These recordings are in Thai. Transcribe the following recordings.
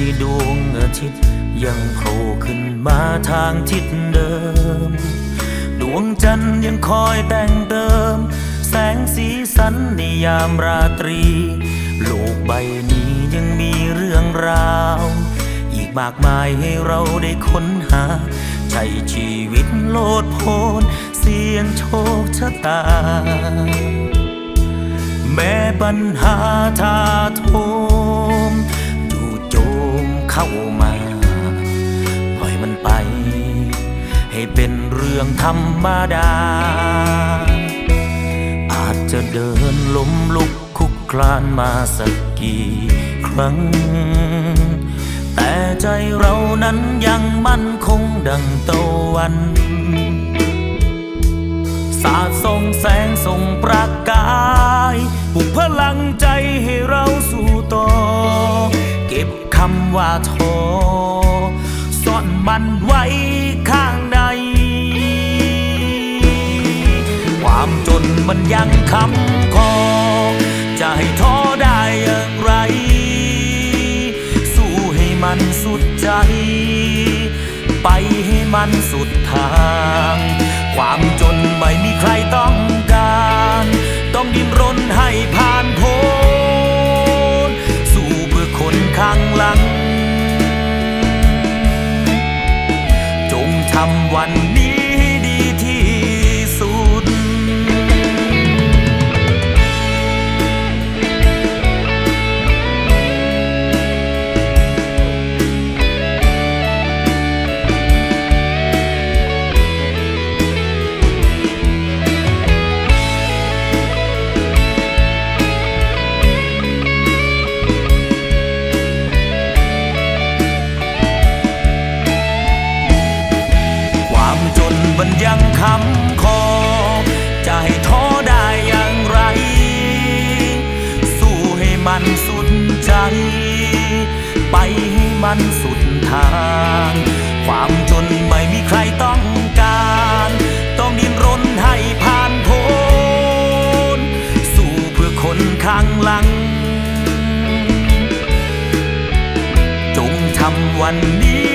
ที่ดวงอาทิตย์ ยังโผล่ขึ้นมาทางทิศเดิม ดวงจันทร์ยังคอยแต่งเติม แสงสีสันในยามราตรี โลกใบนี้ยังมีเรื่องราว อีกมากมายให้เราได้ค้นหาใช้ชีวิตโลดโพนเสี่ยงโชคชะตา แม้ปัญหาทาโท เข้ามา ปล่อยมันไป ให้เป็นเรื่องธรรมดา อาจจะเดินล้มลุกคุกคลานมาสักกี่ครั้ง แต่ใจเรานั้นยังมั่นคงดังตะวัน มันไว้ข้างใน ความจนมันยังคำคอ จะให้ท้อได้อย่างไร สู้ให้มันสุดใจ ไปให้มันสุดทาง ความจนไม่มีใครต้องการ ต้องดิ้นรนให้ผ่านพ้น วัน ยังคำคอ จะให้ท้อได้อย่างไร สู้ให้มันสุดใจ ไปให้มันสุดทาง ความจนไม่มีใครต้องการ ต้องดิ้นรนให้ผ่านพ้นสู้เพื่อคนข้างหลัง จงทำวันนี้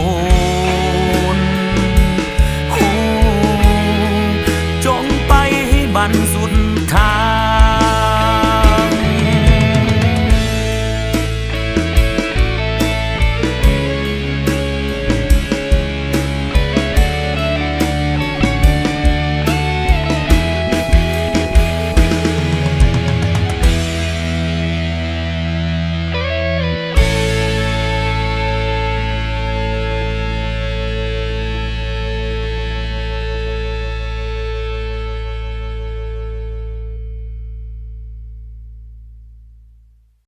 home.